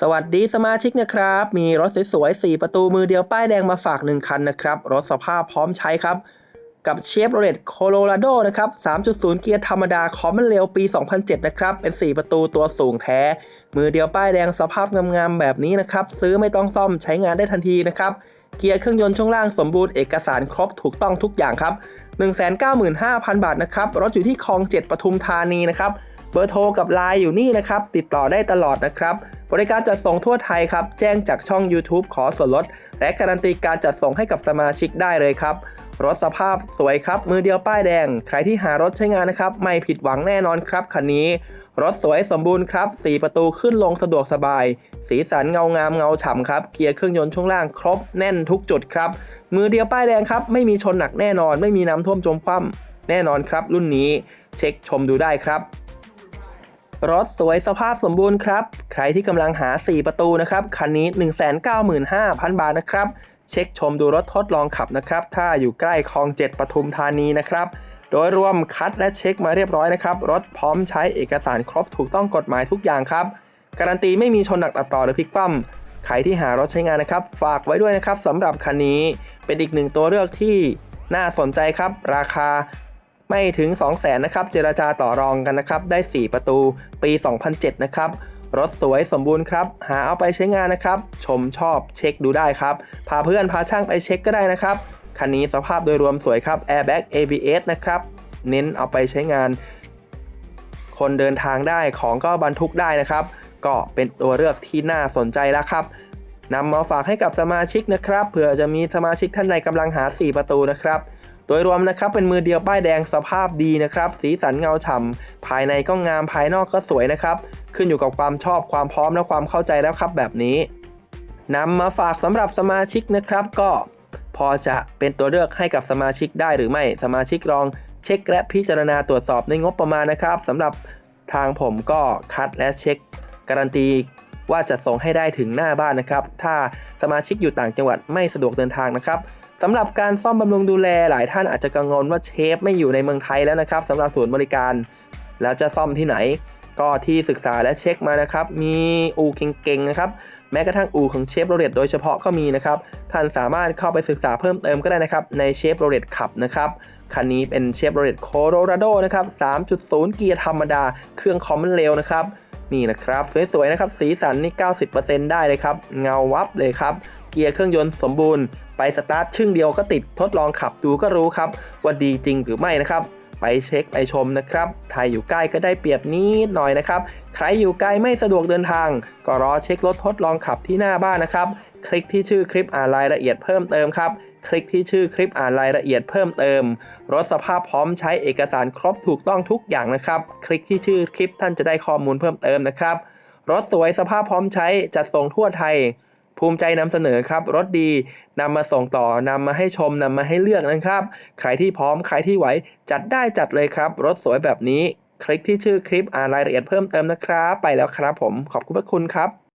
สวัสดีสมาชิกนะครับ มีรถสวยๆ 4 ประตูมือเดียวป้ายแดงมาฝาก 1 คันนะครับ รถสภาพพร้อมใช้ครับ กับเชฟโรเลตโคโลราโดนะครับ 3.0 เกียร์ธรรมดาคอมมันเร็วปี 2007 นะครับ เป็น 4 ประตูตัวสูงแท้ มือเดียวป้ายแดงสภาพงามๆ แบบนี้นะครับ ซื้อไม่ต้องซ่อมใช้งานได้ทันทีนะครับ เกียร์เครื่องยนต์ช่วงล่างสมบูรณ์เอกสารครบถูกต้องทุกอย่างครับ 195,000 บาทนะครับ รถอยู่ที่คลอง 7 ปทุมธานีนะครับ เบอร์โทรกับไลน์อยู่นี่นะครับ ติดต่อได้ตลอดนะครับ บริการจัดส่งทั่วไทยครับ แจ้งจากช่อง YouTube ขอส่วนลด และการันตีการจัดส่งให้กับสมาชิกได้เลยครับ รถสภาพสวยครับ มือเดียวป้ายแดง ใครที่หารถใช้งานนะครับ ไม่ผิดหวังแน่นอนครับคันนี้ รถสวยสมบูรณ์ครับ 4 ประตูขึ้นลงสะดวกสบาย สีสันเงางามเงาฉ่ำครับ เกียร์เครื่องยนต์ช่วงล่างครบแน่นทุกจุดครับ มือเดียวป้ายแดงครับ ไม่มีชนหนักแน่นอน ไม่มีน้ำท่วมจมคว่ำแน่นอนครับ รุ่นนี้ เช็คชมดูได้ครับ รถสวยสภาพสมบูรณ์ครับ ใครที่กำลังหา 4 ประตูนะครับ คันนี้ 195,000 บาทนะครับ เช็คชมดูรถทดลองขับนะครับ ถ้าอยู่ใกล้คลอง7ปทุมธานีนะครับ โดยรวมคัดและเช็คมาเรียบร้อยนะครับ รถพร้อมใช้เอกสารครบถูกต้องกฎหมายทุกอย่างครับ การันตีไม่มีชนหนักตัดต่อหรือพลิกคว่ำใครที่หารถใช้งานนะครับ ฝากไว้ด้วยนะครับสำหรับคันนี้ เป็นอีกหนึ่งตัวเลือกที่น่าสนใจครับ ราคา ไม่ถึง 2 0 0แสนนะครับเจราจาต่อรองกันนะครับได้ 4 ประตูปี 2007 นะครับรถสวยสมบูรณ์ครับ หาเอาไปใช้งานนะครับ ชมชอบเช็คดูได้ครับ พาเพื่อนพาช่างไปเช็คก็ได้นะครับ คันนี้สภาพโดยรวมสวยครับ Airbag ABS นะครับ เน้นเอาไปใช้งาน คนเดินทางได้ของก็บรรทุกได้นะครับ ก็เป็นตัวเลือกที่น่าสนใจแล้วครับนำมาฝากให้กับสมาชิกนะครับเผื่อจะมีสมาชิกท่านใดกำลังหา 4 ประตูนะครับ โดยรวมนะครับเป็นมือเดียวป้ายแดงสภาพดีนะครับ สีสันเงาฉ่ำภายในก็งามภายนอกก็สวยนะครับ ขึ้นอยู่กับความชอบความพร้อมและความเข้าใจแล้วครับแบบนี้นำมาฝากสำหรับสมาชิกนะครับ ก็พอจะเป็นตัวเลือกให้กับสมาชิกได้หรือไม่สมาชิกลองเช็คและพิจารณาตรวจสอบในงบประมาณนะครับสำหรับทางผมก็คัดและเช็ค การันตีว่าจะส่งให้ได้ถึงหน้าบ้านนะครับ ถ้าสมาชิกอยู่ต่างจังหวัดไม่สะดวกเดินทางนะครับ สำหรับการซ่อมบำรุงดูแลหลายท่านอาจจะกังวลว่าเชฟไม่อยู่ในเมืองไทยแล้วนะครับสำหรับศูนย์บริการ แล้วจะซ่อมที่ไหน ก็ที่ศึกษาและเช็คมานะครับ มีอู่เก่งๆนะครับแม้กระทั่งอู่ของเชฟโรเลตโดยเฉพาะก็มีนะครับท่านสามารถเข้าไปศึกษาเพิ่มเติมก็ได้นะครับในเชฟโรเลตขับนะครับคันนี้เป็นเชฟโรเลตโคโรราโดนะครับ 3.0 เกียร์ธรรมดา เครื่องคอมมันเร็วนะครับนี่นะครับสวยๆนะครับสีสันนี่ 90%ได้เลยครับเงาวับเลยครับ กียร์เครื่องยนต์สมบูรณ์ ไปสตาร์ทชึ่งเดียวก็ติดทดลองขับดูก็รู้ครับ ว่าดีจริงหรือไม่นะครับ ไปเช็คไปชมนะครับถ้าอยู่ใกล้ก็ได้เปรียบนิดหน่อยนะครับ ใครอยู่ไกลไม่สะดวกเดินทาง ก็รอเช็ครถทดลองขับที่หน้าบ้านนะครับ คลิกที่ชื่อคลิปอ่านรายละเอียดเพิ่มเติมครับคลิกที่ชื่อคลิปอ่านรายละเอียดเพิ่มเติม รถสภาพพร้อมใช้เอกสารครบถูกต้องทุกอย่างนะครับ คลิกที่ชื่อคลิปท่านจะได้ข้อมูลเพิ่มเติมนะครับ รถสวยสภาพพร้อมใช้จัดส่งทั่วไทย ภูมิใจนำเสนอครับรถดีนำมาส่งต่อนำมาให้ชมนำมาให้เลือกนะครับ ใครที่พร้อมใครที่ไหวจัดได้จัดเลยครับ รถสวยแบบนี้ คลิกที่ชื่อคลิปอ่านรายละเอียดเพิ่มเติมนะครับ ไปแล้วครับผมขอบคุณพระคุณครับ